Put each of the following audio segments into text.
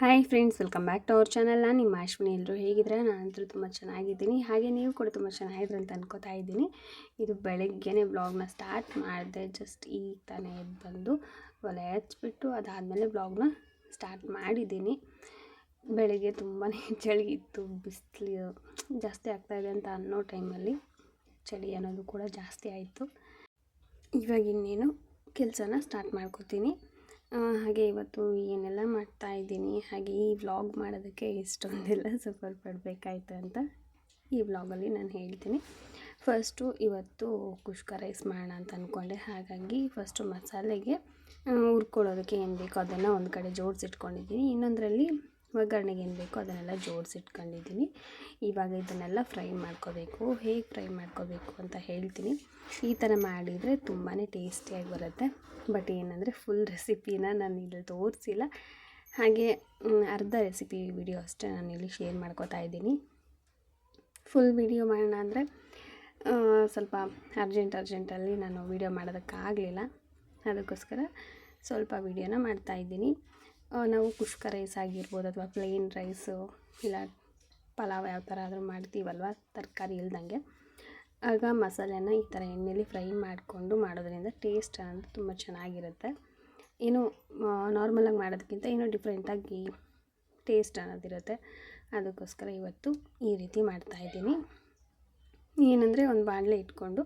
Hi friends welcome back to our channel ನಾನು ನಿಮ್ಮ ಅಶ್ವಿನಿ ಎಲ್ಲರೂ ಹೇಗಿದ್ರೆ ನಾನಂತೂ ತುಂಬ ಚೆನ್ನಾಗಿದ್ದೀನಿ. ಹಾಗೆ ನೀವು ಕೂಡ ತುಂಬ ಚೆನ್ನಾಗಿದ್ರೆ ಅಂತ ಅನ್ಕೋತಾ ಇದ್ದೀನಿ. ಇದು ಬೆಳಗ್ಗೆನೇ ಬ್ಲಾಗ್ನ ಸ್ಟಾರ್ಟ್ ಮಾಡಿದೆ ಜಸ್ಟ್ ಈಗ ತಾನೇ ಎದ್ದು ಬಂದು ಒಲೆ ಹಚ್ಬಿಟ್ಟು ಅದಾದಮೇಲೆ ಬ್ಲಾಗ್ನ ಸ್ಟಾರ್ಟ್ ಮಾಡಿದ್ದೀನಿ. ಬೆಳಗ್ಗೆ ತುಂಬಾ ಚಳಿ ಇತ್ತು, ಬಿಸಿಲು ಜಾಸ್ತಿ ಆಗ್ತಾಯಿದೆ ಅಂತ ಅನ್ನೋ ಟೈಮಲ್ಲಿ ಚಳಿ ಅನ್ನೋದು ಕೂಡ ಜಾಸ್ತಿ ಆಯಿತು. ಇವಾಗ ಇನ್ನೇನು ಕೆಲಸನ ಸ್ಟಾರ್ಟ್ ಮಾಡ್ಕೋತೀನಿ. ಹಾಗೆ ಇವತ್ತು ಏನೆಲ್ಲ ಮಾಡ್ತಾ ಇದ್ದೀನಿ. ಹಾಗೆ ಈ ವ್ಲಾಗ್ ಮಾಡೋದಕ್ಕೆ ಇಷ್ಟೊಂದೆಲ್ಲ ಸಫರ್ ಪಡಬೇಕಾಯ್ತು ಅಂತ ಈ ವ್ಲಾಗಲ್ಲಿ ನಾನು ಹೇಳ್ತೀನಿ. ಫಸ್ಟು ಇವತ್ತು ಕುಷ್ಕ ರೈಸ್ ಮಾಡೋಣ ಅಂತ ಅಂದ್ಕೊಂಡೆ ಹಾಗಾಗಿ ಫಸ್ಟು ಮಸಾಲೆಗೆ ಹುರ್ಕೊಳ್ಳೋದಕ್ಕೆ ಏನು ಬೇಕೋ ಅದನ್ನು ಒಂದು ಕಡೆ ಜೋಡಿಸಿಟ್ಕೊಂಡಿದ್ದೀನಿ. ಇನ್ನೊಂದರಲ್ಲಿ ಒಗ್ಗರಣೆಗೆ ಏನು ಬೇಕೋ ಅದನ್ನೆಲ್ಲ ಜೋಡಿಸಿಟ್ಕೊಂಡಿದ್ದೀನಿ ಇವಾಗ ಇದನ್ನೆಲ್ಲ ಫ್ರೈ ಮಾಡ್ಕೋಬೇಕು. ಹೇಗೆ ಫ್ರೈ ಮಾಡ್ಕೋಬೇಕು ಅಂತ ಹೇಳ್ತೀನಿ. ಈ ಥರ ಮಾಡಿದರೆ ತುಂಬಾ ಟೇಸ್ಟಿಯಾಗಿ ಬರುತ್ತೆ. ಬಟ್ ಏನಂದರೆ ಫುಲ್ ರೆಸಿಪಿನ ನಾನು ಇಲ್ಲಿ ತೋರಿಸಿಲ್ಲ. ಹಾಗೆ ಅರ್ಧ ರೆಸಿಪಿ ವಿಡಿಯೋ ಅಷ್ಟೇ ನಾನು ಇಲ್ಲಿ ಶೇರ್ ಮಾಡ್ಕೋತಾ ಇದ್ದೀನಿ. ಫುಲ್ ವಿಡಿಯೋ ಮಾಡೋಣ ಅಂದರೆ ಸ್ವಲ್ಪ ಅರ್ಜೆಂಟ್ ಅರ್ಜೆಂಟಲ್ಲಿ ನಾನು ವಿಡಿಯೋ ಮಾಡೋದಕ್ಕಾಗಲಿಲ್ಲ. ಅದಕ್ಕೋಸ್ಕರ ಸ್ವಲ್ಪ ವಿಡಿಯೋನ ಮಾಡ್ತಾಯಿದ್ದೀನಿ ನಾವು ಕುಷ್ಕ ರೈಸ್ ಆಗಿರ್ಬೋದು ಅಥವಾ ಪ್ಲೇನ್ ರೈಸು ಇಲ್ಲ ಪಲಾವ್ ಯಾವ ಥರ ಆದರೂ ಮಾಡ್ತೀವಲ್ವ? ತರಕಾರಿ ಇಲ್ದಂಗೆ. ಆಗ ಮಸಾಲೆನ ಈ ಥರ ಎಣ್ಣೆಲಿ ಫ್ರೈ ಮಾಡಿಕೊಂಡು ಮಾಡೋದ್ರಿಂದ ಟೇಸ್ಟ್ ಅನ್ನೋದು ತುಂಬ ಚೆನ್ನಾಗಿರುತ್ತೆ. ಏನು ನಾರ್ಮಲಾಗಿ ಮಾಡೋದಕ್ಕಿಂತ ಏನೋ ಡಿಫ್ರೆಂಟಾಗಿ ಟೇಸ್ಟ್ ಅನ್ನೋದಿರುತ್ತೆ ಅದಕ್ಕೋಸ್ಕರ ಇವತ್ತು ಈ ರೀತಿ ಮಾಡ್ತಾಯಿದ್ದೀನಿ ಏನಂದರೆ ಒಂದು ಬಾಣಲೆ ಇಟ್ಕೊಂಡು,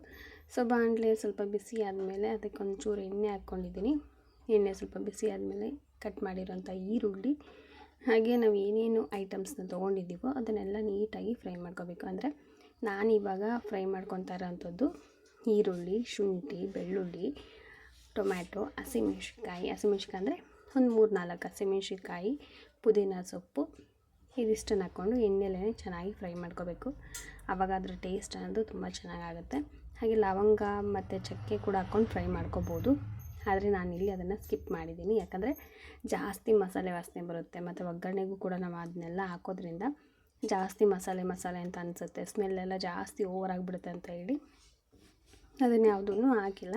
ಸೊ ಬಾಣಲೆ ಸ್ವಲ್ಪ ಬಿಸಿ ಆದಮೇಲೆ ಅದಕ್ಕೆ ಒಂಚೂರು ಎಣ್ಣೆ ಹಾಕ್ಕೊಂಡಿದ್ದೀನಿ ಎಣ್ಣೆ ಸ್ವಲ್ಪ ಬಿಸಿ ಆದಮೇಲೆ ಕಟ್ ಮಾಡಿರೋಂಥ ಈರುಳ್ಳಿ, ಹಾಗೆ ನಾವು ಏನೇನು ಐಟಮ್ಸ್ನ ತೊಗೊಂಡಿದ್ದೀವೋ ಅದನ್ನೆಲ್ಲ ನೀಟಾಗಿ ಫ್ರೈ ಮಾಡ್ಕೋಬೇಕು. ಅಂದರೆ ನಾನಿವಾಗ ಫ್ರೈ ಮಾಡ್ಕೊತಾ ಇರೋಂಥದ್ದು ಈರುಳ್ಳಿ, ಶುಂಠಿ, ಬೆಳ್ಳುಳ್ಳಿ, ಟೊಮ್ಯಾಟೊ, ಹಸಿಮೆಣ್ಸಿನ್ಕಾಯಿ. ಹಸಿಮೆಣ್ಸಿನ್ಕಾಯಿ ಅಂದರೆ ಒಂದು ಮೂರು ನಾಲ್ಕು ಹಸಿಮೆಣ್ಸಿನ್ಕಾಯಿ, ಪುದೀನ ಸೊಪ್ಪು, ಇದಿಷ್ಟನ್ನು ಹಾಕ್ಕೊಂಡು ಎಣ್ಣೆಲೇ ಚೆನ್ನಾಗಿ ಫ್ರೈ ಮಾಡ್ಕೋಬೇಕು. ಆವಾಗ ಅದರ ಟೇಸ್ಟ್ ಅನ್ನೋದು ತುಂಬ ಚೆನ್ನಾಗಾಗುತ್ತೆ. ಹಾಗೆ ಲವಂಗ ಮತ್ತು ಚಕ್ಕೆ ಕೂಡ ಹಾಕ್ಕೊಂಡು ಫ್ರೈ ಮಾಡ್ಕೋಬೋದು. ಆದರೆ ನಾನು ಇಲ್ಲಿ ಅದನ್ನು ಸ್ಕಿಪ್ ಮಾಡಿದ್ದೀನಿ ಯಾಕಂದರೆ ಜಾಸ್ತಿ ಮಸಾಲೆ ವಾಸನೆ ಬರುತ್ತೆ. ಮತ್ತು ಒಗ್ಗರಣೆಗೂ ಕೂಡ ನಾವು ಅದನ್ನೆಲ್ಲ ಹಾಕೋದ್ರಿಂದ ಜಾಸ್ತಿ ಮಸಾಲೆ ಮಸಾಲೆ ಅಂತ ಅನಿಸುತ್ತೆ. ಸ್ಮೆಲ್ಲೆಲ್ಲ ಜಾಸ್ತಿ ಓವರ್ ಆಗಿಬಿಡುತ್ತೆ ಅಂತ ಹೇಳಿ ಅದನ್ನು ಯಾವುದೂ ಹಾಕಿಲ್ಲ.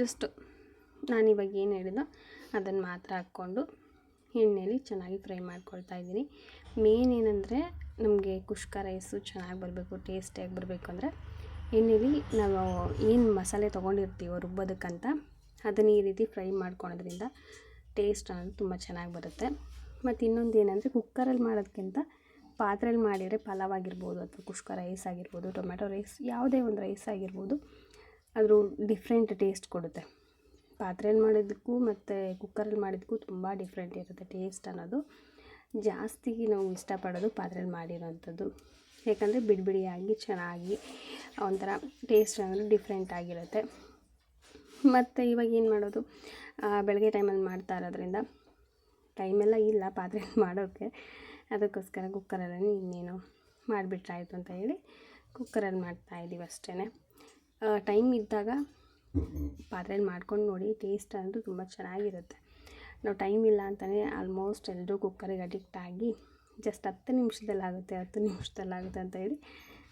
ಜಸ್ಟ್ ನಾನಿವಾಗ ಏನು ಹೇಳಿದೋ ಅದನ್ನು ಮಾತ್ರ ಹಾಕ್ಕೊಂಡು ಎಣ್ಣೆಯಲ್ಲಿ ಚೆನ್ನಾಗಿ ಫ್ರೈ ಮಾಡ್ಕೊಳ್ತಾ ಇದ್ದೀನಿ. ಮೇನ್ ಏನಂದರೆ ನಮಗೆ ಕುಷ್ಕ ರೈಸು ಚೆನ್ನಾಗಿ ಬರಬೇಕು ಟೇಸ್ಟಿಯಾಗಿ ಬರಬೇಕು ಅಂದರೆ ಎಣ್ಣೆಯಲ್ಲಿ ನಾವು ಏನು ಮಸಾಲೆ ತೊಗೊಂಡಿರ್ತೀವೋ ರುಬ್ಬೋದಕ್ಕಂತ ಅದನ್ನು ಈ ರೀತಿ ಫ್ರೈ ಮಾಡ್ಕೊಳೋದ್ರಿಂದ ಟೇಸ್ಟ್ ಅನ್ನೋದು ತುಂಬ ಚೆನ್ನಾಗಿ ಬರುತ್ತೆ. ಮತ್ತು ಇನ್ನೊಂದು ಏನಂದರೆ ಕುಕ್ಕರಲ್ಲಿ ಮಾಡೋದಕ್ಕಿಂತ ಪಾತ್ರೆಯಲ್ಲಿ ಮಾಡಿದರೆ ಪಲಾವ್ ಆಗಿರ್ಬೋದು ಅಥವಾ ಕುಷ್ಕ ರೈಸ್ ಆಗಿರ್ಬೋದು ಟೊಮೆಟೊ ರೈಸ್ ಯಾವುದೇ ಒಂದು ರೈಸ್ ಆಗಿರ್ಬೋದು ಅದ್ರ ಡಿಫ್ರೆಂಟ್ ಟೇಸ್ಟ್ ಕೊಡುತ್ತೆ. ಪಾತ್ರೆಯಲ್ಲಿ ಮಾಡಿದ್ದಕ್ಕೂ ಮತ್ತು ಕುಕ್ಕರಲ್ಲಿ ಮಾಡಿದ್ದಕ್ಕೂ ತುಂಬ ಡಿಫ್ರೆಂಟ್ ಇರುತ್ತೆ ಟೇಸ್ಟ್ ಅನ್ನೋದು. ಜಾಸ್ತಿ ನಾವು ಇಷ್ಟಪಡೋದು ಪಾತ್ರೆಯಲ್ಲಿ ಮಾಡಿರೋವಂಥದ್ದು ಯಾಕಂದರೆ ಬಿಡಿ ಬಿಡಿಯಾಗಿ ಚೆನ್ನಾಗಿ ಒಂಥರ ಟೇಸ್ಟ್ ಅನ್ನೋದು ಡಿಫ್ರೆಂಟ್ ಆಗಿರುತ್ತೆ. ಮತ್ತು ಇವಾಗ ಏನು ಮಾಡೋದು? ಬೆಳಗ್ಗೆ ಟೈಮಲ್ಲಿ ಮಾಡ್ತಾ ಇರೋದ್ರಿಂದ ಟೈಮೆಲ್ಲ ಇಲ್ಲ ಪಾತ್ರೆ ಮಾಡೋಕ್ಕೆ ಅದಕ್ಕೋಸ್ಕರ ಕುಕ್ಕರಲ್ಲೇ ಇನ್ನೇನು ಮಾಡಿಬಿಟ್ರಾಯ್ತು ಅಂತ ಹೇಳಿ ಕುಕ್ಕರಲ್ಲಿ ಮಾಡ್ತಾಯಿದ್ದೀವಿ ಅಷ್ಟೇ ಟೈಮ್ ಇದ್ದಾಗ ಪಾತ್ರೆಯಲ್ಲಿ ಮಾಡ್ಕೊಂಡು ನೋಡಿ ಟೇಸ್ಟ್ ಅಂದರೆ ತುಂಬ ಚೆನ್ನಾಗಿರುತ್ತೆ. ನಾವು ಟೈಮ್ ಇಲ್ಲ ಅಂತಲೇ ಆಲ್ಮೋಸ್ಟ್ ಎಲ್ಲರೂ ಕುಕ್ಕರಿಗೆ ಅಡಿಕ್ಟ್ ಆಗಿ ಜಸ್ಟ್ ಹತ್ತು ನಿಮಿಷದಲ್ಲಾಗುತ್ತೆ ಹತ್ತು ನಿಮಿಷದಲ್ಲಾಗುತ್ತೆ ಅಂತ ಹೇಳಿ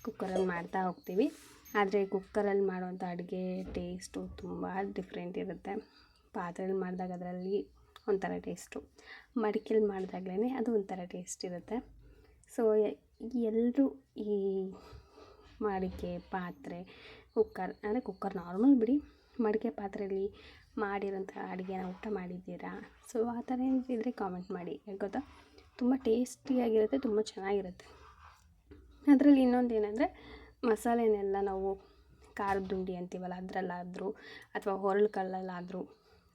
ಕುಕ್ಕರಲ್ಲಿ ಮಾಡ್ತಾ ಹೋಗ್ತೀವಿ. ಆದರೆ ಕುಕ್ಕರಲ್ಲಿ ಮಾಡುವಂಥ ಅಡುಗೆ ಟೇಸ್ಟು ತುಂಬ ಡಿಫ್ರೆಂಟ್ ಇರುತ್ತೆ. ಪಾತ್ರೆಯಲ್ಲಿ ಮಾಡಿದಾಗ ಅದರಲ್ಲಿ ಒಂಥರ ಟೇಸ್ಟು. ಮಡಿಕೆಲಿ ಮಾಡಿದಾಗ್ಲೇ ಅದು ಒಂಥರ ಟೇಸ್ಟ್ ಇರುತ್ತೆ. ಸೊ ಎಲ್ಲರೂ ಈ ಮಡಿಕೆ, ಪಾತ್ರೆ, ಕುಕ್ಕರ್, ಅಂದರೆ ಕುಕ್ಕರ್ ನಾರ್ಮಲ್ ಬಿಡಿ. ಮಡಿಕೆ ಪಾತ್ರೆಯಲ್ಲಿ ಮಾಡಿರೋಂಥ ಅಡುಗೆನ ಊಟ ಮಾಡಿದ್ದೀರಾ? ಸೊ ಆ ಥರ ಏನಿದ್ರೆ ಕಾಮೆಂಟ್ ಮಾಡಿ. ಗೊತ್ತಾ? ತುಂಬ ಟೇಸ್ಟಿಯಾಗಿರುತ್ತೆ, ತುಂಬ ಚೆನ್ನಾಗಿರುತ್ತೆ. ಅದರಲ್ಲಿ ಇನ್ನೊಂದು ಏನಂದರೆ ಮಸಾಲೆನೆಲ್ಲ ನಾವು ಖಾರದ ಉಂಡೆ ಅಂತೀವಲ್ಲ ಅದರಲ್ಲಾದರೂ ಅಥವಾ ಹೊರಳು ಕಲ್ಲಲ್ಲಾದರೂ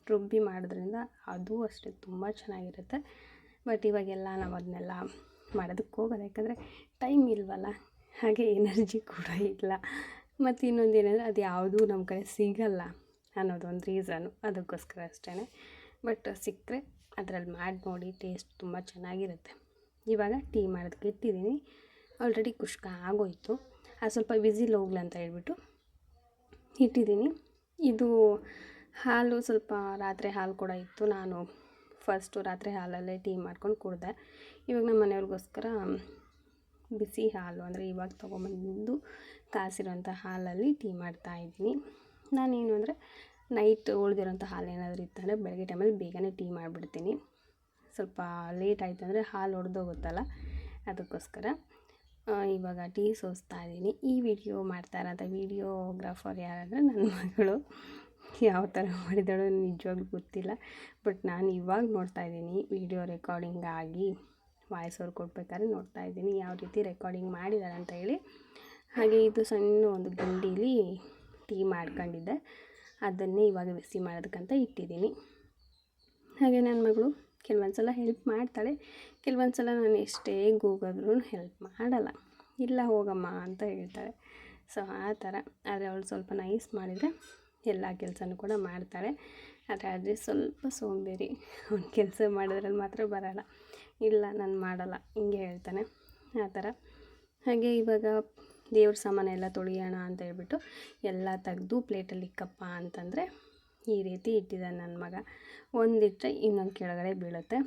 ರುಬ್ಬಿ ಮಾಡೋದ್ರಿಂದ ಅದು ಅಷ್ಟೇ ತುಂಬ ಚೆನ್ನಾಗಿರುತ್ತೆ. ಬಟ್ ಇವಾಗೆಲ್ಲ ನಾವು ಅದನ್ನೆಲ್ಲ ಮಾಡೋದಕ್ಕೆ ಹೋಗೋದು. ಯಾಕಂದರೆ ಟೈಮ್ ಇಲ್ವಲ್ಲ, ಹಾಗೆ ಎನರ್ಜಿ ಕೂಡ ಇಲ್ಲ. ಮತ್ತು ಇನ್ನೊಂದು ಏನಂದರೆ ಅದು ಯಾವುದೂ ನಮ್ಮ ಕಡೆ ಸಿಗಲ್ಲ ಅನ್ನೋದೊಂದು ರೀಸನು ಅದಕ್ಕೋಸ್ಕರ ಅಷ್ಟೇ ಬಟ್ ಸಿಕ್ಕರೆ ಅದರಲ್ಲಿ ಮಾಡಿ ನೋಡಿ ಟೇಸ್ಟ್ ತುಂಬ ಚೆನ್ನಾಗಿರುತ್ತೆ. ಇವಾಗ ಟೀ ಮಾಡೋದಕ್ಕೆ ಇಟ್ಟಿದ್ದೀನಿ. ಆಲ್ರೆಡಿ ಕುಷ್ಕ ಆಗೋಯ್ತು. ಅದು ಸ್ವಲ್ಪ ವಿಸಿಲ್ ಹೋಗ್ಲಿ ಅಂತ ಹೇಳ್ಬಿಟ್ಟು ಇಟ್ಟಿದ್ದೀನಿ. ಇದು ಹಾಲು ಸ್ವಲ್ಪ ರಾತ್ರಿ ಹಾಲು ಕೂಡ ಇತ್ತು. ನಾನು ಫಸ್ಟು ರಾತ್ರಿ ಹಾಲಲ್ಲೇ ಟೀ ಮಾಡ್ಕೊಂಡು ಕುಡಿದೆ. ಇವಾಗ ನಮ್ಮ ಮನೆಯವ್ರಿಗೋಸ್ಕರ ಬಿಸಿ ಹಾಲು, ಅಂದರೆ ಇವಾಗ ತೊಗೊಂಬಂದು ಕಾಸಿರೋಂಥ ಹಾಲಲ್ಲಿ ಟೀ ಮಾಡ್ತಾಯಿದ್ದೀನಿ ನಾನೇನು ಅಂದರೆ ನೈಟ್ ಉಳಿದಿರೋಂಥ ಹಾಲು ಏನಾದರೂ ಇತ್ತಂದರೆ ಬೆಳಗ್ಗೆ ಟೈಮಲ್ಲಿ ಬೇಗನೆ ಟೀ ಮಾಡಿಬಿಡ್ತೀನಿ. ಸ್ವಲ್ಪ ಲೇಟ್ ಆಯಿತು ಅಂದರೆ ಹಾಲು ಒಡೆದೋಗುತ್ತಲ್ಲ, ಅದಕ್ಕೋಸ್ಕರ. ಇವಾಗ ಟೀ ಸೋಸ್ತಾ ಇದ್ದೀನಿ. ಈ ವಿಡಿಯೋ ಮಾಡ್ತಾರಂತ ವಿಡಿಯೋಗ್ರಾಫರ್ ಯಾರಂದರೆ ನನ್ನ ಮಗಳು. ಯಾವ ಥರ ಮಾಡಿದಳು ನಿಜವಾಗ್ಲೂ ಗೊತ್ತಿಲ್ಲ. ಬಟ್ ನಾನು ಇವಾಗ ನೋಡ್ತಾ ಇದ್ದೀನಿ ವಿಡಿಯೋ ರೆಕಾರ್ಡಿಂಗ್ ಆಗಿ ವಾಯ್ಸ್ ಅವ್ರು ಕೊಡ್ಬೇಕಾದ್ರೆ ನೋಡ್ತಾ ಇದ್ದೀನಿ ಯಾವ ರೀತಿ ರೆಕಾರ್ಡಿಂಗ್ ಮಾಡಿದ್ದಾರೆ ಅಂತ ಹೇಳಿ. ಹಾಗೆ ಇದು ಸಣ್ಣ ಒಂದು ಗುಂಡೀಲಿ ಟೀ ಮಾಡ್ಕೊಂಡಿದ್ದೆ. ಅದನ್ನೇ ಇವಾಗ ಬಿಸಿ ಮಾಡೋದಕ್ಕಂತ ಇಟ್ಟಿದ್ದೀನಿ. ಹಾಗೆ ನನ್ನ ಮಗಳು ಕೆಲವೊಂದು ಸಲ ಹೆಲ್ಪ್ ಮಾಡ್ತಾಳೆ, ಕೆಲವೊಂದು ಸಲ ನಾನು ಎಷ್ಟೇ ಕೂಗಿದ್ರೂ ಹೆಲ್ಪ್ ಮಾಡಲ್ಲ. ಇಲ್ಲ ಹೋಗಮ್ಮ ಅಂತ ಹೇಳ್ತಾಳೆ. ಸೊ ಆ ಥರ. ಆದರೆ ಅವಳು ಸ್ವಲ್ಪ ನೈಸ್ ಮಾಡಿದರೆ ಎಲ್ಲ ಕೆಲಸನೂ ಕೂಡ ಮಾಡ್ತಾಳೆ. ಆದರೆ ಆದರೆ ಸ್ವಲ್ಪ ಸೋಂಬೇರಿ. ಅವ್ನು ಕೆಲಸ ಮಾಡಿದ್ರಲ್ಲಿ ಮಾತ್ರ ಬರೋಲ್ಲ. ಇಲ್ಲ, ನಾನು ಮಾಡಲ್ಲ. ಹಿಂಗೆ ಹೇಳ್ತಾನೆ. ಆ ಥರ. ಹಾಗೆ ಇವಾಗ ದೇವ್ರ ಸಾಮಾನೆಲ್ಲ ತೊಳೆಯೋಣ ಅಂತ ಹೇಳ್ಬಿಟ್ಟು ಎಲ್ಲ ತೆಗೆದು ಪ್ಲೇಟಲ್ಲಿ ಇಕ್ಕಪ್ಪ ಅಂತಂದರೆ ಈ ರೀತಿ ಇಟ್ಟಿದ್ದಾನೆ ನನ್ನ ಮಗ. ಒಂದಿಟ್ಟರೆ ಇನ್ನೊಂದು ಕೆಳಗಡೆ ಬೀಳುತ್ತೆ.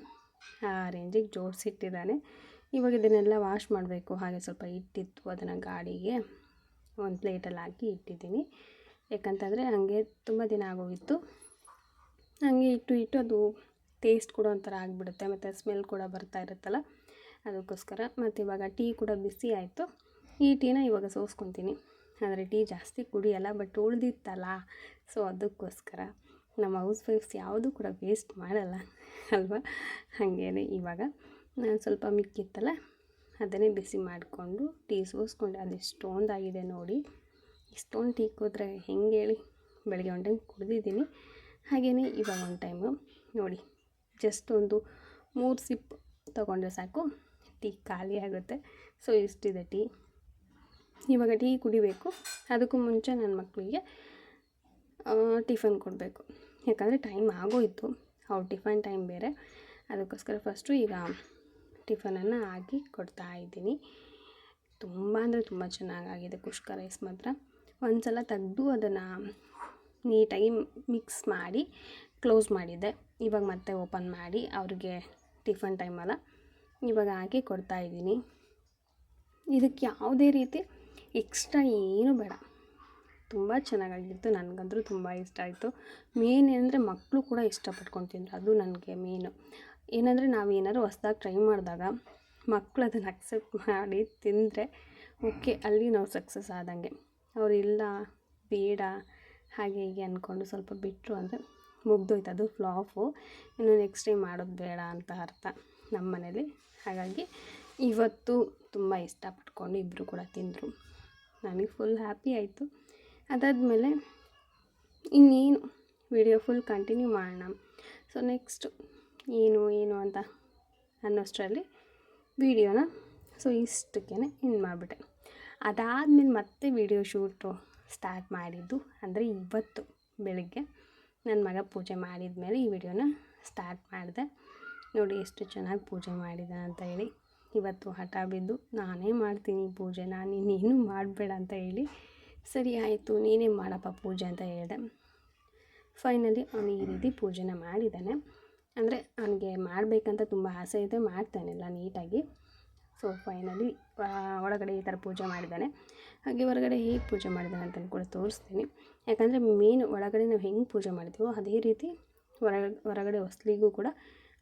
ಆ ರೇಂಜಿಗೆ ಜೋಡಿಸಿಟ್ಟಿದ್ದಾನೆ. ಇವಾಗ ಇದನ್ನೆಲ್ಲ ವಾಶ್ ಮಾಡಬೇಕು. ಹಾಗೆ ಸ್ವಲ್ಪ ಇಟ್ಟಿತ್ತು ಅದನ್ನು ಗಾಡಿಗೆ. ಒಂದು ಪ್ಲೇಟಲ್ಲಿ ಹಾಕಿ ಇಟ್ಟಿದ್ದೀನಿ. ಯಾಕಂತಂದರೆ ಹಾಗೆ ತುಂಬ ದಿನ ಆಗೋಗಿತ್ತು. ಹಂಗೆ ಇಟ್ಟು ಇಟ್ಟು ಅದು ಟೇಸ್ಟ್ ಕೂಡ ಒಂಥರ ಆಗಿಬಿಡುತ್ತೆ. ಮತ್ತು ಸ್ಮೆಲ್ ಕೂಡ ಬರ್ತಾ ಇರುತ್ತಲ್ಲ. ಅದಕ್ಕೋಸ್ಕರ ಮತ್ತು ಇವಾಗ ಟೀ ಕೂಡ ಬಿಸಿ ಆಯಿತು. ಈ ಟೀನ ಇವಾಗ ಸೋಸ್ಕೊತೀನಿ. ಆದರೆ ಟೀ ಜಾಸ್ತಿ ಕುಡಿಯಲ್ಲ ಬಟ್ ಉಳಿದಿತ್ತಲ್ಲ. ಸೊ ಅದಕ್ಕೋಸ್ಕರ ನಮ್ಮ ಹೌಸ್ ವೈಫ್ಸ್ ಯಾವುದೂ ಕೂಡ ವೇಸ್ಟ್ ಮಾಡಲ್ಲ, ಅಲ್ವಾ? ಹಾಗೇನೆ ಇವಾಗ ನಾನು ಸ್ವಲ್ಪ ಮಿಕ್ಕಿತ್ತಲ್ಲ, ಅದನ್ನೇ ಬಿಸಿ ಮಾಡಿಕೊಂಡು ಟೀ ಸೋಸ್ಕೊಂಡು. ಅದು ಎಷ್ಟೊಂದಾಗಿದೆ ನೋಡಿ. ಇಷ್ಟೊಂದು ಟೀ ಕೂತ್ರೆ ಹೆಂಗೆ ಹೇಳಿ? ಬೆಳಗ್ಗೆ ಒಂದು ಟೈಮ್ ಕುಡಿದಿದ್ದೀನಿ. ಹಾಗೆಯೇ ಇವಾಗ ಒಂದು ಟೈಮು ನೋಡಿ ಜಸ್ಟ್ ಒಂದು ಮೂರು ಸಿಪ್ ತೊಗೊಂಡ್ರೆ ಸಾಕು. ಟೀ ಖಾಲಿ ಆಗುತ್ತೆ. ಸೊ ಇಷ್ಟಿದೆ ಟೀ. ಇವಾಗ ಟೀ ಕುಡಿಬೇಕು. ಅದಕ್ಕೂ ಮುಂಚೆ ನನ್ನ ಮಕ್ಕಳಿಗೆ ಟಿಫನ್ ಕೊಡಬೇಕು. ಯಾಕಂದರೆ ಟೈಮ್ ಆಗೋಯಿತು. ಅವ್ರ ಟಿಫನ್ ಟೈಮ್ ಬೇರೆ. ಅದಕ್ಕೋಸ್ಕರ ಫಸ್ಟು ಈಗ ಟಿಫನನ್ನು ಹಾಕಿ ಕೊಡ್ತಾ ಇದ್ದೀನಿ. ತುಂಬ ಅಂದರೆ ತುಂಬ ಚೆನ್ನಾಗಾಗಿದೆ ಕುಷ್ಕ ರೈಸ್ ಮಾತ್ರ. ಒಂದು ಸಲ ತೆಗ್ದು ಅದನ್ನು ನೀಟಾಗಿ ಮಿಕ್ಸ್ ಮಾಡಿ ಕ್ಲೋಸ್ ಮಾಡಿದ್ದೆ ಇವಾಗ ಮತ್ತೆ ಓಪನ್ ಮಾಡಿ ಅವ್ರಿಗೆ ಟಿಫನ್ ಟೈಮಲ್ಲ ಇವಾಗ ಹಾಕಿ ಕೊಡ್ತಾ ಇದ್ದೀನಿ. ಇದಕ್ಕೆ ಯಾವುದೇ ರೀತಿ ಎಕ್ಸ್ಟ್ರಾ ಏನೂ ಬೇಡ. ತುಂಬ ಚೆನ್ನಾಗಾಗಿತ್ತು, ನನಗಂತೂ ತುಂಬ ಇಷ್ಟ ಆಯಿತು. ಮೇನ್ ಏನಂದರೆ ಮಕ್ಕಳು ಕೂಡ ಇಷ್ಟಪಟ್ಕೊಂಡು ತಿಂದರು, ಅದು ನನಗೆ ಮೇನು. ಏನಂದರೆ ನಾವು ಏನಾದ್ರು ಹೊಸ್ದಾಗಿ ಟ್ರೈ ಮಾಡಿದಾಗ ಮಕ್ಕಳು ಅದನ್ನು ಅಕ್ಸೆಪ್ಟ್ ಮಾಡಿ ತಿಂದರೆ ಓಕೆ, ಅಲ್ಲಿ ನಾವು ಸಕ್ಸಸ್ ಆದಂಗೆ. ಅವ್ರು ಇಲ್ಲ, ಬೇಡ, ಹಾಗೆ ಹೀಗೆ ಅಂದ್ಕೊಂಡು ಸ್ವಲ್ಪ ಬಿಟ್ಟರು ಅಂದರೆ ಮುಗ್ದೋಯ್ತು, ಅದು ಫ್ಲಾಫು ಇನ್ನು ನೆಕ್ಸ್ಟ್ ಟೈಮ್ ಮಾಡೋದು ಬೇಡ ಅಂತ ಅರ್ಥ ನಮ್ಮ ಮನೇಲಿ ಹಾಗಾಗಿ ಇವತ್ತು ತುಂಬ ಇಷ್ಟಪಟ್ಕೊಂಡು ಇಬ್ಬರು ಕೂಡ ತಿಂದರು. ನನಗೆ ಫುಲ್ ಹ್ಯಾಪಿ ಆಯಿತು. ಅದಾದಮೇಲೆ ಇನ್ನೇನು ವಿಡಿಯೋ ಫುಲ್ ಕಂಟಿನ್ಯೂ ಮಾಡೋಣ. ಸೊ ನೆಕ್ಸ್ಟು ಏನು ಏನು ಅಂತ ಅನ್ನೋಷ್ಟರಲ್ಲಿ ವಿಡಿಯೋನ ಸೊ ಇಷ್ಟಕ್ಕೇ ಇನ್ ಮಾಡಿಬಿಟ್ಟೆ. ಅದಾದಮೇಲೆ ಮತ್ತೆ ವಿಡಿಯೋ ಶೂಟು ಸ್ಟಾರ್ಟ್ ಮಾಡಿದ್ದು ಅಂದರೆ ಇವತ್ತು ಬೆಳಗ್ಗೆ ನನ್ನ ಮಗ ಪೂಜೆ ಮಾಡಿದ ಮೇಲೆ ಈ ವಿಡಿಯೋನ ಸ್ಟಾರ್ಟ್ ಮಾಡಿದೆ. ನೋಡಿ ಎಷ್ಟು ಚೆನ್ನಾಗಿ ಪೂಜೆ ಮಾಡಿದ ಅಂತ ಹೇಳಿ. ಇವತ್ತು ಹಠ ಬಿದ್ದು ನಾನೇ ಮಾಡ್ತೀನಿ ಪೂಜೆ, ನಾನು ಇನ್ನೇನು ಮಾಡಬೇಡ ಅಂತ ಹೇಳಿ. ಸರಿ ಆಯಿತು, ನೀನೇ ಮಾಡಪ್ಪ ಪೂಜೆ ಅಂತ ಹೇಳಿದೆ. ಫೈನಲಿ ಅವನು ಈ ರೀತಿ ಪೂಜೆನ ಮಾಡಿದ್ದಾನೆ ಅಂದರೆ ಅವನಿಗೆ ಮಾಡಬೇಕಂತ ತುಂಬ ಆಸೆ ಇದೆ ಮಾಡ್ತಾನೆ ಎಲ್ಲ ನೀಟಾಗಿ ಸೊ ಫೈನಲಿ ಒಳಗಡೆ ಈ ಥರ ಪೂಜೆ ಮಾಡಿದ್ದಾನೆ ಹಾಗೆ ಹೊರಗಡೆ ಹೇಗೆ ಪೂಜೆ ಮಾಡಿದ್ದಾನೆ ಅಂತ ಕೂಡ ತೋರಿಸ್ತೀನಿ. ಯಾಕಂದರೆ ಮೇನ್ ಒಳಗಡೆ ನಾವು ಹೆಂಗೆ ಪೂಜೆ ಮಾಡ್ತೀವೋ ಅದೇ ರೀತಿ ಹೊರ ಹೊರಗಡೆ ಹೊಸ್ಲಿಗೂ ಕೂಡ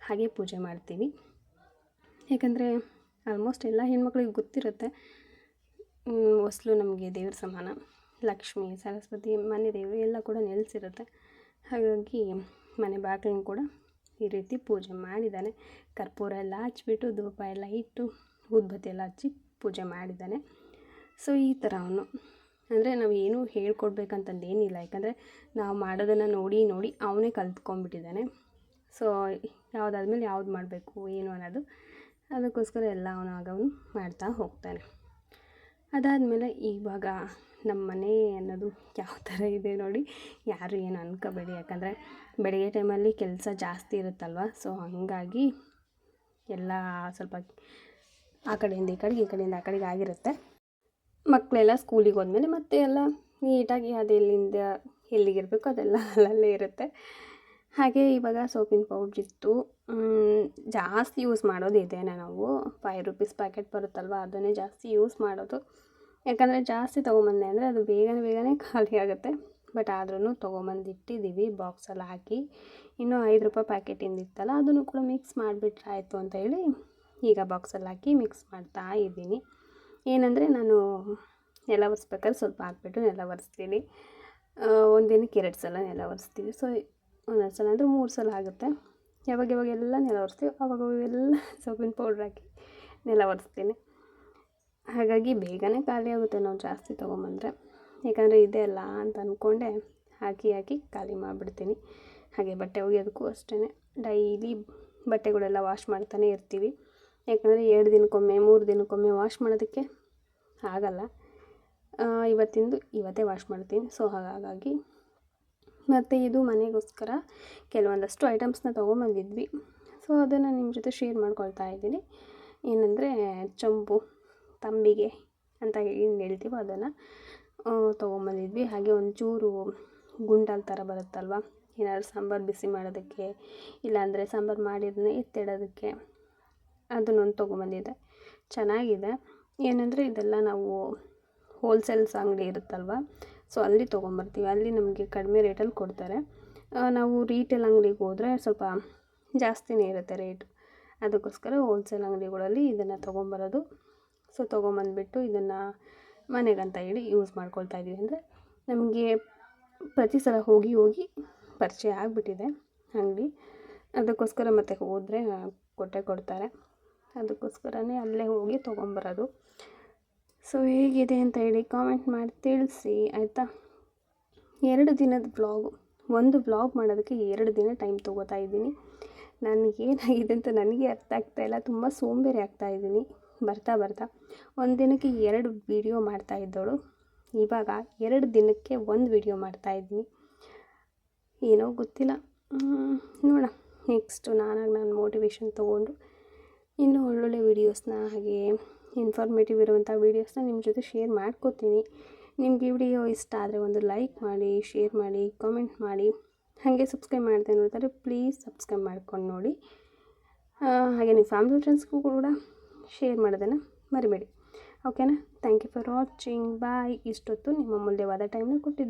ಹಾಗೆ ಪೂಜೆ ಮಾಡ್ತೀವಿ. ಯಾಕಂದರೆ ಆಲ್ಮೋಸ್ಟ್ ಎಲ್ಲ ಹೆಣ್ಮಕ್ಳಿಗೆ ಗೊತ್ತಿರುತ್ತೆ. ಹೊಸ್ಲು ನಮಗೆ ದೇವ್ರ ಸಮಾನ. ಲಕ್ಷ್ಮಿ, ಸರಸ್ವತಿ, ಮನೆ ದೇವರು ಎಲ್ಲ ಕೂಡ ನೆಲೆಸಿರುತ್ತೆ. ಹಾಗಾಗಿ ಮನೆ ಬಾಗಿಲನ್ನು ಕೂಡ ಈ ರೀತಿ ಪೂಜೆ ಮಾಡಿದ್ದಾನೆ. ಕರ್ಪೂರ ಎಲ್ಲ ಹಚ್ಬಿಟ್ಟು, ಧೂಪ ಎಲ್ಲ ಇಟ್ಟು ಉದ್ಬತ್ತಿ ಎಲ್ಲ ಹಚ್ಚಿ ಪೂಜೆ ಮಾಡಿದ್ದಾನೆ. ಸೊ ಈ ಥರ ಅವನು. ಅಂದರೆ ನಾವು ಏನೂ ಹೇಳ್ಕೊಡ್ಬೇಕಂತಂದೇನಿಲ್ಲ. ಯಾಕಂದರೆ ನಾವು ಮಾಡೋದನ್ನು ನೋಡಿ ನೋಡಿ ಅವನೇ ಕಲ್ತ್ಕೊಂಡ್ಬಿಟ್ಟಿದ್ದಾನೆ. ಸೊ ಯಾವುದಾದ್ಮೇಲೆ ಯಾವ್ದು ಮಾಡಬೇಕು, ಏನು ಅನ್ನೋದು ಅದಕ್ಕೋಸ್ಕರ ಎಲ್ಲ ಅವನು ಆಗವನು ಮಾಡ್ತಾ ಹೋಗ್ತಾನೆ. ಅದಾದಮೇಲೆ ಇವಾಗ ನಮ್ಮ ಮನೆ ಅನ್ನೋದು ಯಾವ ಥರ ಇದೆ ನೋಡಿ, ಯಾರು ಏನು ಅನ್ಕೋಬೇಡಿ. ಯಾಕಂದರೆ ಬೆಳಗ್ಗೆ ಟೈಮಲ್ಲಿ ಕೆಲಸ ಜಾಸ್ತಿ ಇರುತ್ತಲ್ವ? ಸೊ, ಹಾಗಾಗಿ ಎಲ್ಲ ಸ್ವಲ್ಪ ಆ ಕಡೆಯಿಂದ ಈ ಕಡೆಗೆ, ಈ ಕಡೆಯಿಂದ ಆ ಕಡೆಗೆ ಆಗಿರುತ್ತೆ. ಮಕ್ಕಳೆಲ್ಲ ಸ್ಕೂಲಿಗೆ ಹೋದ್ಮೇಲೆ ಮತ್ತೆ ಎಲ್ಲ ನೀಟಾಗಿ ಅದು ಎಲ್ಲಿಂದ ಎಲ್ಲಿಗಿರಬೇಕು ಅದೆಲ್ಲ ಅಲ್ಲಲ್ಲೇ ಇರುತ್ತೆ. ಹಾಗೆ ಇವಾಗ ಸೋಪಿನ ಪೌಡ್ರಿತ್ತು. ಜಾಸ್ತಿ ಯೂಸ್ ಮಾಡೋದು ಇದೇನೆ ನಾವು. ಫೈವ್ ರುಪೀಸ್ ಪ್ಯಾಕೆಟ್ ಬರುತ್ತಲ್ವ, ಅದನ್ನೇ ಜಾಸ್ತಿ ಯೂಸ್ ಮಾಡೋದು. ಯಾಕಂದರೆ ಜಾಸ್ತಿ ತೊಗೊಂಬಂದೆ ಅಂದರೆ ಅದು ಬೇಗನೆ ಬೇಗನೆ ಖಾಲಿ ಆಗುತ್ತೆ. ಬಟ್ ಆದ್ರೂ ತೊಗೊಂಬಂದು ಇಟ್ಟಿದ್ದೀವಿ ಬಾಕ್ಸಲ್ಲಿ ಹಾಕಿ. ಇನ್ನೂ ಐದು ರೂಪಾಯಿ ಪ್ಯಾಕೆಟಿಂದ ಇತ್ತಲ್ಲ, ಅದನ್ನು ಕೂಡ ಮಿಕ್ಸ್ ಮಾಡಿಬಿಟ್ರೆ ಆಯಿತು ಅಂತ ಹೇಳಿ ಈಗ ಬಾಕ್ಸಲ್ಲಿ ಹಾಕಿ ಮಿಕ್ಸ್ ಮಾಡ್ತಾ ಇದ್ದೀನಿ. ಏನಂದರೆ ನಾನು ನೆಲ ಒರೆಸ್ಬೇಕಾದ್ರೆ ಸ್ವಲ್ಪ ಹಾಕ್ಬಿಟ್ಟು ನೆಲ ಒರೆಸ್ತೀನಿ. ಒಂದು ದಿನಕ್ಕೆ ಎರಡು ಸಲ ನೆಲ ಒರೆಸ್ತೀವಿ ಸೊ ಒಂದೊಂದು ಸಲ ಅಂದರೆ ಮೂರು ಸಲ ಆಗುತ್ತೆ. ಯಾವಾಗ ಯಾವಾಗೆಲ್ಲ ನೆಲ ಒರೆಸ್ತೀವಿ ಅವಾಗ ಎಲ್ಲ ಸೊಪ್ಪಿನ ಪೌಡ್ರ್ ಹಾಕಿ ನೆಲ ಒರೆಸ್ತೀನಿ. ಹಾಗಾಗಿ ಬೇಗನೆ ಖಾಲಿ ಆಗುತ್ತೆ. ನಾವು ಜಾಸ್ತಿ ತೊಗೊಂಬಂದರೆ. ಯಾಕಂದರೆ ಇದೆ ಅಲ್ಲ ಅಂತ ಅಂದ್ಕೊಂಡೆ ಹಾಕಿ ಹಾಕಿ ಖಾಲಿ ಮಾಡಿಬಿಡ್ತೀನಿ. ಹಾಗೆ ಬಟ್ಟೆ ಒಗೆಯೋದಕ್ಕೂ ಅಷ್ಟೇ ಡೈಲಿ ಬಟ್ಟೆಗಳೆಲ್ಲ ವಾಶ್ ಮಾಡ್ತಾನೆ ಇರ್ತೀವಿ. ಯಾಕಂದರೆ ಎರಡು ದಿನಕ್ಕೊಮ್ಮೆ, ಮೂರು ದಿನಕ್ಕೊಮ್ಮೆ ವಾಶ್ ಮಾಡೋದಕ್ಕೆ ಆಗಲ್ಲ. ಇವತ್ತಿಂದು ಇವತ್ತೇ ವಾಶ್ ಮಾಡ್ತೀನಿ. ಸೊ, ಹಾಗಾಗಿ ಮತ್ತು ಇದು ಮನೆಗೋಸ್ಕರ ಕೆಲವೊಂದಷ್ಟು ಐಟಮ್ಸ್ನ ತೊಗೊಂಬಂದಿದ್ವಿ. ಸೊ ಅದನ್ನು ನಿಮ್ಮ ಜೊತೆ ಶೇರ್ ಮಾಡ್ಕೊಳ್ತಾ ಇದ್ದೀನಿ. ಏನಂದರೆ ಚಂಬು, ತಂಬಿಗೆ ಅಂತ ಏನು ಹೇಳ್ತೀವೋ ಅದನ್ನು ತೊಗೊಂಬಂದಿದ್ವಿ. ಹಾಗೆ ಒಂಚೂರು ಗುಂಡಲ್ ಥರ ಬರುತ್ತಲ್ವ? ಏನಾದ್ರು ಸಾಂಬಾರು ಬಿಸಿ ಮಾಡೋದಕ್ಕೆ, ಇಲ್ಲಾಂದರೆ ಸಾಂಬಾರು ಮಾಡಿದ್ದನ್ನ ಎತ್ತಿಡೋದಕ್ಕೆ ಅದನ್ನೊಂದು ತೊಗೊಂಬಂದಿದ್ದೆ. ಚೆನ್ನಾಗಿದೆ. ಏನಂದರೆ ಇದೆಲ್ಲ ನಾವು ಹೋಲ್ಸೇಲ್ಸ್ ಅಂಗಡಿ ಇರುತ್ತಲ್ವ? ಸೊ ಅಲ್ಲಿ ತೊಗೊಂಬರ್ತೀವಿ. ಅಲ್ಲಿ ನಮಗೆ ಕಡಿಮೆ ರೇಟಲ್ಲಿ ಕೊಡ್ತಾರೆ. ನಾವು ರೀಟೇಲ್ ಅಂಗಡಿಗೆ ಹೋದರೆ ಸ್ವಲ್ಪ ಜಾಸ್ತಿನೇ ಇರುತ್ತೆ ರೇಟು ಅದಕ್ಕೋಸ್ಕರ ಹೋಲ್ಸೇಲ್ ಅಂಗಡಿಗಳಲ್ಲಿ ಇದನ್ನು ತೊಗೊಂಬರೋದು. ಸೊ ತೊಗೊಂಬಂದ್ಬಿಟ್ಟು ಇದನ್ನು ಮನೆಗಂತ ಹೇಳಿ ಯೂಸ್ ಮಾಡ್ಕೊಳ್ತಾ ಇದ್ದೀವಿ ಅಂದರೆ ನಮಗೆ ಪ್ರತಿ ಸಲ ಹೋಗಿ ಹೋಗಿ ಪರಿಚಯ ಆಗಿಬಿಟ್ಟಿದೆ ಅಂಗಡಿ. ಅದಕ್ಕೋಸ್ಕರ ಮತ್ತೆ ಹೋದರೆ ಕೊಟ್ಟೆ ಕೊಡ್ತಾರೆ. ಅದಕ್ಕೋಸ್ಕರನೇ ಅಲ್ಲೇ ಹೋಗಿ ತೊಗೊಂಬರೋದು. ಸೊ ಹೇಗಿದೆ ಅಂತ ಹೇಳಿ ಕಾಮೆಂಟ್ ಮಾಡಿ ತಿಳಿಸಿ, ಆಯಿತಾ? ಎರಡು ದಿನದ ಬ್ಲಾಗು ಒಂದು ಬ್ಲಾಗ್ ಮಾಡೋದಕ್ಕೆ ಎರಡು ದಿನ ಟೈಮ್ ತೊಗೋತಾ ಇದ್ದೀನಿ. ನನಗೇನಾಗಿದೆ ಅಂತ ನನಗೆ ಅರ್ಥ ಆಗ್ತಾಯಿಲ್ಲ ತುಂಬ ಸೋಂಬೇರಿ ಆಗ್ತಾ ಇದ್ದೀನಿ. ಬರ್ತಾ ಬರ್ತಾ, ಒಂದು ದಿನಕ್ಕೆ ಎರಡು ವೀಡಿಯೋ ಮಾಡ್ತಾ ಇದ್ದವಳು. ಇವಾಗ ಎರಡು ದಿನಕ್ಕೆ ಒಂದು ವೀಡಿಯೋ ಮಾಡ್ತಾಯಿದ್ದೀನಿ ಏನೋ ಗೊತ್ತಿಲ್ಲ. ನೋಡೋಣ. ನೆಕ್ಸ್ಟು ನಾನಾಗಿ ನಾನು ಮೋಟಿವೇಶನ್ ತೊಗೊಂಡು, ಇನ್ನೂ ಒಳ್ಳೊಳ್ಳೆ ವೀಡಿಯೋಸ್ನ ಹಾಗೆ ಇನ್ಫಾರ್ಮೇಟಿವ್ ಇರುವಂಥ ವೀಡಿಯೋಸ್ನ ನಿಮ್ಮ ಜೊತೆ ಶೇರ್ ಮಾಡ್ಕೋತೀನಿ. ನಿಮಗೆ ವಿಡಿಯೋ ಇಷ್ಟ ಆದರೆ ಒಂದು ಲೈಕ್ ಮಾಡಿ ಶೇರ್ ಮಾಡಿ ಕಾಮೆಂಟ್ ಮಾಡಿ. ಹಾಗೆ ಸಬ್ಸ್ಕ್ರೈಬ್ ಮಾಡ್ತಾ ನೋಡ್ತಾರೆ ಪ್ಲೀಸ್ ಸಬ್ಸ್ಕ್ರೈಬ್ ಮಾಡ್ಕೊಂಡು ನೋಡಿ. ಹಾಗೆ ನಿಮ್ಮ ಫ್ಯಾಮಿಲಿ ಫ್ರೆಂಡ್ಸ್ಗೂ ಕೂಡ ಶೇರ್ ಮಾಡೋದನ್ನು ಮರಿಬೇಡಿ. ಓಕೆನಾ thank you for watching bye ಇಷ್ಟೊತ್ತು ನಿಮ್ಮ ಅಮೂಲ್ಯವಾದ ಟೈಮ್ನ ಕೊಟ್ಟಿದ್ದೆ